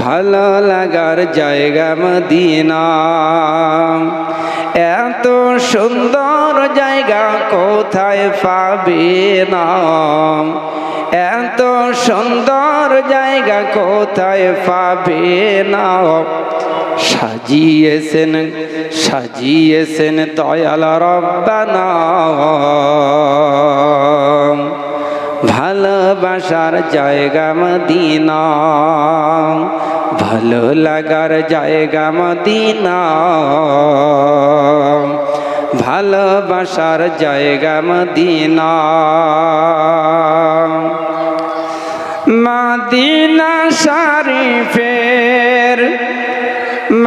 ভালো লাগার জায়গা মদিনা। এত সুন্দর জায়গা কোথায় পাবে না? এত সুন্দর জায়গা কোথায় পাবে না? সাজিয়েছেন সাজিয়েছেন দয়াল রব্বানা। ভালোবাসার জায়গা মদিনা। ভালো লাগার জায়গা মদিনা। ভালোবাসার জায়গা মদিনা। মাদিনা শরীফের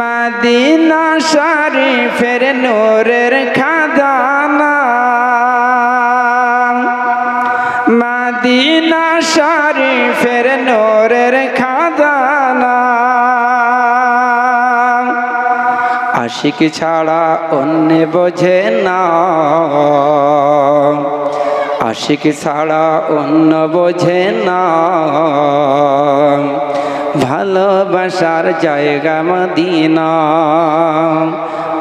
মাদিনা শরীফের নূরের খাদানা আশিক ছাড়া অন্য বোঝে না। আশিক ছাড়া অন্য বোঝে না। ভালোবাসার জায়গা মদিনা,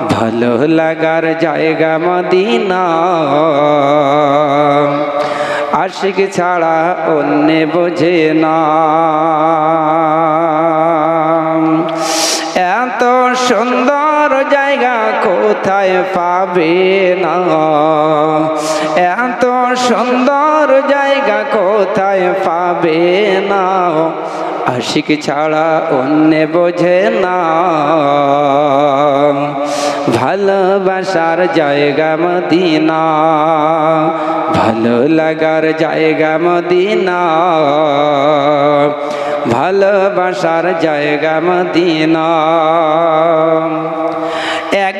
ভালো লাগার জায়গা মদিনা। আশিক ছাড়া অন্য বোঝে না। এত সুন্দর জায়গা কোথায় পাবে না? এত সুন্দর জায়গা কোথায় পাবে না? আশিক ছাড়া অন্য বোঝে না। ভালোবাসার জায়গা মদিনা ভালো লাগার জায়গা মদিনা, ভালোবাসার জায়গা মদিনা।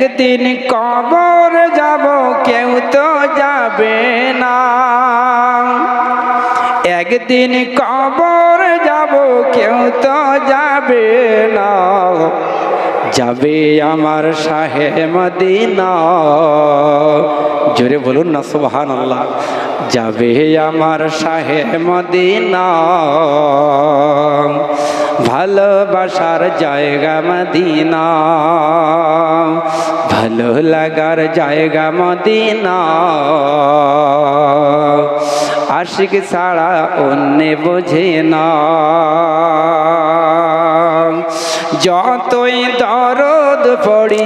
একদিন কবর যাব, কেউ তো যাবে না। একদিন কবর যাব, কেউ তো যাবে না। যাবে আমার শাহে মদিনা। জোরে বলুন না সুবহান আল্লাহ যাবে আমার শাহে মদিনা। ভালোবাসার জায়গা মদিনা। ভালো লাগার জায়গা মদিনা। আশিক ছাড়া অন্য বোঝে না। যতই দরদ পড়ি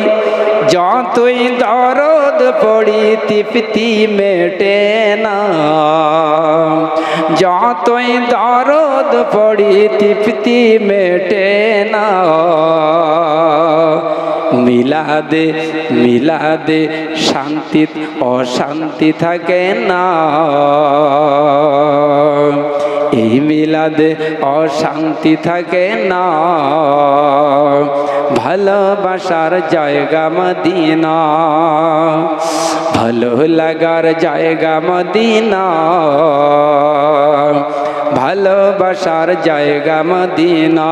যতই দরদ পড়ি তৃপ্তি মেটে না। যতই দরদ পড়ি তৃপ্তি মেটে না। মিলাদে মিলাদে শান্তি অশান্তি থাকে না। এই মিলাদে অশান্তি থাকে না। ভালোবাসার জায়গা মদিনা। ভালো লাগার জায়গা মদিনা। ভালোবাসার জায়গা মদিনা।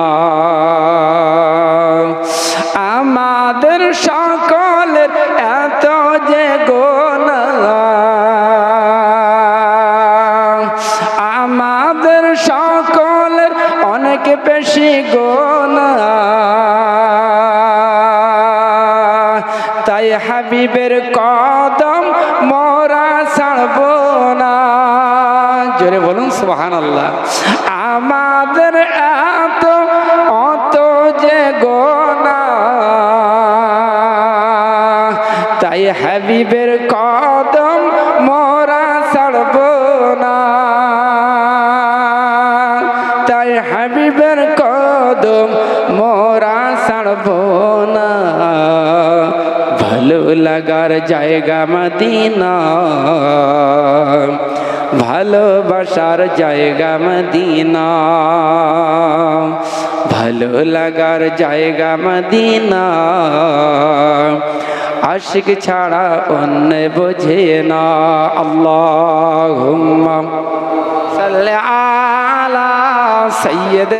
আমাদের সকলের এত যে গোনা আমাদের সকলের অনেক বেশি গোনা হাবিবের কদম মোরা ছাড়ব না। জোরে বলুন সোহান আল্লাহ আমাদের এত, অত যে গোনা। তাই হাবিবের কদম মোরা ছাড়ব না। তাই হাবিবের কদম মোরা ছাড়ব না। ভালো লাগার জায়গা মদিনা। ভালোবাসার জায়গা মদিনা। ভালো লাগার জায়গা মদিনা। আশিক ছাড়া অন্য বোঝে না। আল্লাহ সাল্লি আলা সৈয়দ